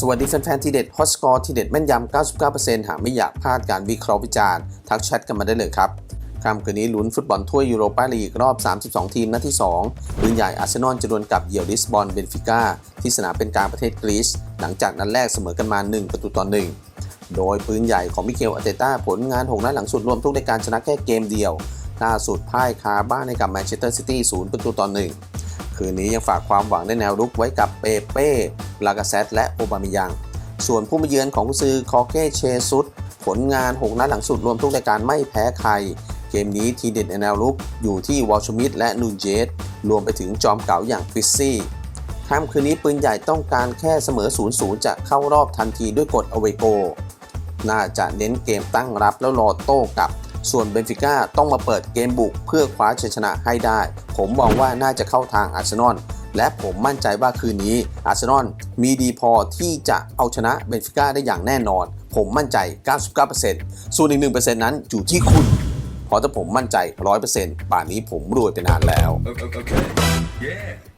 สวัสดีแฟนๆทีเด็ดฮอตสกอร์ทีเด็ดแม่นยำ 99%หากไม่อยากพลาดการวิเคราะห์วิจารณ์ทักแชทกันมาได้เลยครับค่ำคืนนี้ลุ้นฟุตบอลถ้วยยูโรปาลีกรอบ 32 ทีมนัดที่2ปืนใหญ่อาร์เซนอลจะดวลกับเยี่ยวลิสบอนเบนฟิก้าที่สนามเป็นกลารประเทศกรีซหลังจากนัดแรกเสมอกันมา 1 ประตูต่อ 1 โดยปืนใหญ่ของมิเกลอาเตต้าผลงาน6นัดหลังสุดรวมทุกรายการชนะแค่เกมเดียวล่าสุดพ่ายคาบ้านให้กับแมนเชสเตอร์ซิตี้ 0 ประตูต่อ 1 คืนนี้ยังฝากความหวังในแนวรุกไว้กับเปเป้ลากาเซตและโอบามิยัง ส่วนผู้มาเยือนของซือคอเก้เชซุสผลงาน 6 นัดหลังสุดรวมทุกรายการไม่แพ้ใคร เกมนี้ทีเด็ดในแนวรุกอยู่ที่วอลชมิดและนูนเจสรวมไปถึงจอมเก่าอย่างคริสซี่ค่ำคืนนี้ปืนใหญ่ต้องการแค่เสมอ 0-0 จะเข้ารอบทันทีด้วยกฎอเวโก น่าจะเน้นเกมตั้งรับแล้วรอโต้กลับ ส่วนเบนฟิก้าต้องมาเปิดเกมบุกเพื่อคว้าชัยชนะให้ได้ ผมมองว่าน่าจะเข้าทางอาร์เซนอลและผมมั่นใจว่าคืนนี้อาร์เซนอลมีดีพอที่จะเอาชนะเบนฟิก้าได้อย่างแน่นอน ผมมั่นใจ 99%ส่วนอีก1%นั้นอยู่ที่คุณเพราะถ้าผมมั่นใจ 100%ป่านนี้ผมรวยไปนานแล้ว Okay. okay. Yeah.